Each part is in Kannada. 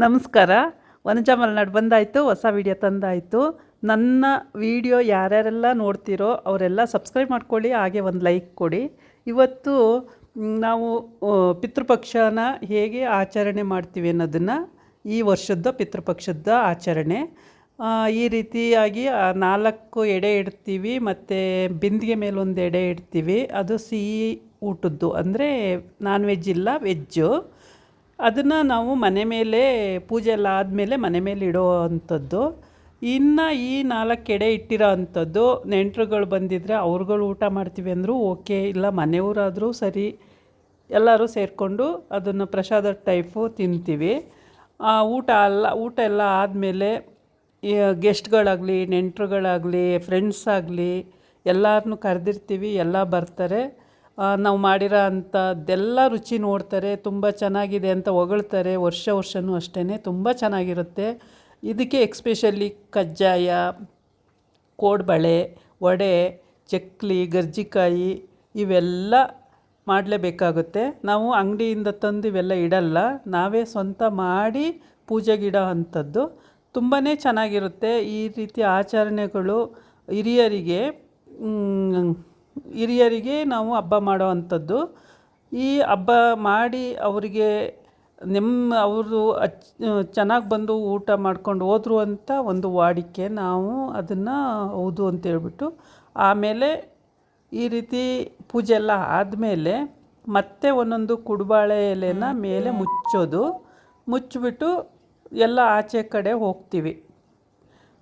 ನಮಸ್ಕಾರ. ವನಜ ಮಲೆನಾಡು ಬಂದಾಯಿತು, ಹೊಸ ವಿಡಿಯೋ ತಂದಾಯಿತು. ನನ್ನ ವಿಡಿಯೋ ಯಾರ್ಯಾರೆಲ್ಲ ನೋಡ್ತೀರೋ ಅವರೆಲ್ಲ ಸಬ್ಸ್ಕ್ರೈಬ್ ಮಾಡ್ಕೊಳ್ಳಿ, ಹಾಗೆ ಒಂದು ಲೈಕ್ ಕೊಡಿ. ಇವತ್ತು ನಾವು ಪಿತೃಪಕ್ಷನ ಹೇಗೆ ಆಚರಣೆ ಮಾಡ್ತೀವಿ ಅನ್ನೋದನ್ನು ಈ ವರ್ಷದ ಪಿತೃಪಕ್ಷದ ಆಚರಣೆ. ಈ ರೀತಿಯಾಗಿ ನಾಲ್ಕು ಎಡೆ ಇಡ್ತೀವಿ, ಮತ್ತು ಬಿಂದಿಗೆ ಮೇಲೊಂದು ಎಡೆ ಇಡ್ತೀವಿ. ಅದು ಸಿಹಿ ಊಟದ್ದು, ಅಂದರೆ ನಾನ್ ವೆಜ್ ಇಲ್ಲ ವೆಜ್ಜು ಅದನ್ನು ನಾವು ಮನೆ ಮೇಲೆ, ಪೂಜೆ ಎಲ್ಲ ಆದಮೇಲೆ ಮನೆ ಮೇಲೆ ಇಡೋ ಅಂಥದ್ದು. ಇನ್ನು ಈ ನಾಲ್ಕು ಎಡೆ ಇಟ್ಟಿರೋ ಅಂಥದ್ದು, ನೆಂಟರುಗಳು ಬಂದಿದ್ದರೆ ಅವ್ರುಗಳು ಊಟ ಮಾಡ್ತೀವಿ ಅಂದರೂ ಓಕೆ, ಇಲ್ಲ ಮನೆಯವರಾದರೂ ಸರಿ, ಎಲ್ಲರೂ ಸೇರಿಕೊಂಡು ಅದನ್ನು ಪ್ರಸಾದ ಟೈಪು ತಿಂತೀವಿ. ಊಟ ಅಲ್ಲ, ಊಟ ಎಲ್ಲ ಆದಮೇಲೆ ಗೆಸ್ಟ್ಗಳಾಗಲಿ, ನೆಂಟರುಗಳಾಗಲಿ, ಫ್ರೆಂಡ್ಸ್ ಆಗಲಿ ಎಲ್ಲರನ್ನೂ ಕರೆದಿರ್ತೀವಿ, ಎಲ್ಲ ಬರ್ತಾರೆ. ನಾವು ಮಾಡಿರೋ ಅಂಥದ್ದೆಲ್ಲ ರುಚಿ ನೋಡ್ತಾರೆ, ತುಂಬ ಚೆನ್ನಾಗಿದೆ ಅಂತ ಹೊಗಳ್ತಾರೆ, ವರ್ಷ ವರ್ಷವೂ ಅಷ್ಟೇ ತುಂಬ ಚೆನ್ನಾಗಿರುತ್ತೆ. ಇದಕ್ಕೆ ಎಕ್ಸ್ಪೆಷಲಿ ಕಜ್ಜಾಯ, ಕೋಡ್ಬಳೆ, ವಡೆ, ಚಕ್ಲಿ, ಗರ್ಜಿಕಾಯಿ ಇವೆಲ್ಲ ಮಾಡಲೇಬೇಕಾಗುತ್ತೆ. ನಾವು ಅಂಗಡಿಯಿಂದ ತಂದು ಇವೆಲ್ಲ ಇಡಲ್ಲ, ನಾವೇ ಸ್ವಂತ ಮಾಡಿ ಪೂಜೆಗಿಡೋ ಅಂಥದ್ದು. ತುಂಬಾ ಚೆನ್ನಾಗಿರುತ್ತೆ. ಈ ರೀತಿ ಆಚರಣೆಗಳು ಹಿರಿಯರಿಗೆ ಹಿರಿಯರಿಗೆ ನಾವು ಹಬ್ಬ ಮಾಡೋ ಅಂಥದ್ದು. ಈ ಹಬ್ಬ ಮಾಡಿ ಅವರಿಗೆ ನಿಮ್ಮ ಅವರು ಅಚ್, ಚೆನ್ನಾಗಿ ಬಂದು ಊಟ ಮಾಡ್ಕೊಂಡು ಹೋದ್ರು ಅಂತ ಒಂದು ವಾಡಿಕೆ ನಾವು ಅದನ್ನು ಹೌದು ಅಂತೇಳ್ಬಿಟ್ಟು ಆಮೇಲೆ ಈ ರೀತಿ ಪೂಜೆ ಎಲ್ಲ ಆದಮೇಲೆ ಮತ್ತೆ ಒಂದೊಂದು ಕುಡುಬಾಳೆ ಎಲೆನ ಮೇಲೆ ಮುಚ್ಚೋದು. ಮುಚ್ಚಿಬಿಟ್ಟು ಎಲ್ಲ ಆಚೆ ಕಡೆ ಹೋಗ್ತೀವಿ.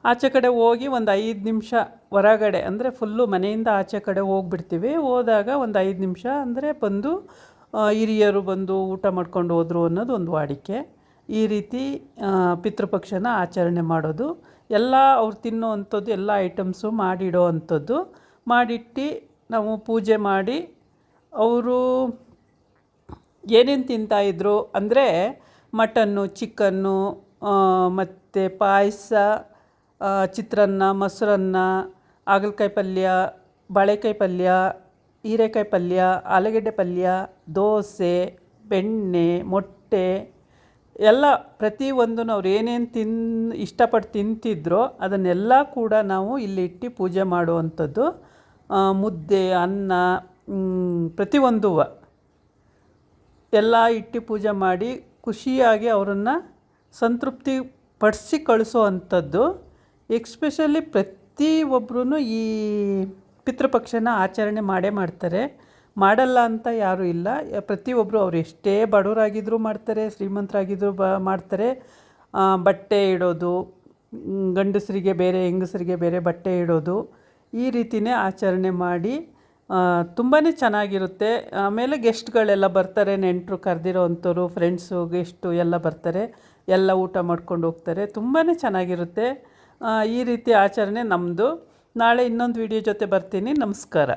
ಆಚೆ ಕಡೆ ಹೋಗಿ ಒಂದು ಐದು ನಿಮಿಷ ಹೊರಗಡೆ, ಅಂದರೆ ಫುಲ್ಲು ಮನೆಯಿಂದ ಆಚೆ ಕಡೆ ಹೋಗ್ಬಿಡ್ತೀವಿ. ಹೋದಾಗ ಒಂದು ಐದು ನಿಮಿಷ ಅಂದರೆ ಬಂದು ಹಿರಿಯರು ಬಂದು ಊಟ ಮಾಡ್ಕೊಂಡು ಹೋದರು ಅನ್ನೋದು ಒಂದು ವಾಡಿಕೆ. ಈ ರೀತಿ ಪಿತೃಪಕ್ಷನ ಆಚರಣೆ ಮಾಡೋದು. ಎಲ್ಲ ಅವ್ರು ತಿನ್ನೋ ಅಂಥದ್ದು, ಎಲ್ಲ ಐಟಮ್ಸು ಮಾಡಿಡೋ ಅಂಥದ್ದು. ಮಾಡಿಟ್ಟು ನಾವು ಪೂಜೆ ಮಾಡಿ, ಅವರು ಏನೇನು ತಿಂತಾಯಿದ್ರು ಅಂದರೆ ಮಟನ್ನು, ಚಿಕನ್ನು ಮತ್ತು ಪಾಯಸ ಚಿತ್ರಾನ್ನ, ಮೊಸರನ್ನ, ಹಾಗಲಕಾಯಿ ಪಲ್ಯ, ಬಾಳೆಕಾಯಿ ಪಲ್ಯ, ಹೀರೆಕಾಯಿ ಪಲ್ಯ, ಆಲೂಗಡ್ಡೆ ಪಲ್ಯ, ದೋಸೆ, ಬೆಣ್ಣೆ, ಮೊಟ್ಟೆ, ಎಲ್ಲ ಪ್ರತಿಯೊಂದು ಅವ್ರು ಏನೇನು ತಿನ್, ಇಷ್ಟಪಟ್ಟು ತಿಂತಿದ್ರೋ ಅದನ್ನೆಲ್ಲ ಕೂಡ ನಾವು ಇಲ್ಲಿ ಇಟ್ಟು ಪೂಜೆ ಮಾಡುವಂಥದ್ದು. ಮುದ್ದೆ, ಅನ್ನ ಪ್ರತಿಯೊಂದು ಎಲ್ಲ ಇಟ್ಟು ಪೂಜೆ ಮಾಡಿ ಖುಷಿಯಾಗಿ ಅವರನ್ನು ಸಂತೃಪ್ತಿ ಪಡಿಸಿ ಕಳಿಸೋ ಎಕ್ಸ್ಪೆಷಲಿ ಪ್ರತಿಯೊಬ್ಬರೂ ಈ ಪಿತೃಪಕ್ಷನ ಆಚರಣೆ ಮಾಡೇ ಮಾಡ್ತಾರೆ. ಮಾಡಲ್ಲ ಅಂತ ಯಾರೂ ಇಲ್ಲ. ಪ್ರತಿಯೊಬ್ಬರು ಅವ್ರು ಎಷ್ಟೇ ಬಡವರಾಗಿದ್ದರೂ ಮಾಡ್ತಾರೆ ಶ್ರೀಮಂತರಾಗಿದ್ದರೂ ಬ ಮಾಡ್ತಾರೆ. ಬಟ್ಟೆ ಇಡೋದು ಗಂಡಸರಿಗೆ ಬೇರೆ, ಹೆಂಗಸರಿಗೆ ಬೇರೆ ಬಟ್ಟೆ ಇಡೋದು, ಈ ರೀತಿಯೇ ಆಚರಣೆ ಮಾಡಿ ತುಂಬಾ ಚೆನ್ನಾಗಿರುತ್ತೆ. ಆಮೇಲೆ ಗೆಸ್ಟ್ಗಳೆಲ್ಲ ಬರ್ತಾರೆ, ನೆಂಟರು ಕರೆದಿರೋ ಅಂಥವ್ರು, ಫ್ರೆಂಡ್ಸು, ಗೆಸ್ಟು ಎಲ್ಲ ಬರ್ತಾರೆ. ಎಲ್ಲ ಊಟ ಮಾಡ್ಕೊಂಡು ಹೋಗ್ತಾರೆ. ತುಂಬಾ ಚೆನ್ನಾಗಿರುತ್ತೆ. ಈ ರೀತಿ ಆಚರಣೆ ನಮ್ಮದು ನಾಳೆ ಇನ್ನೊಂದು ವಿಡಿಯೋ ಜೊತೆ ಬರ್ತೀನಿ. ನಮಸ್ಕಾರ.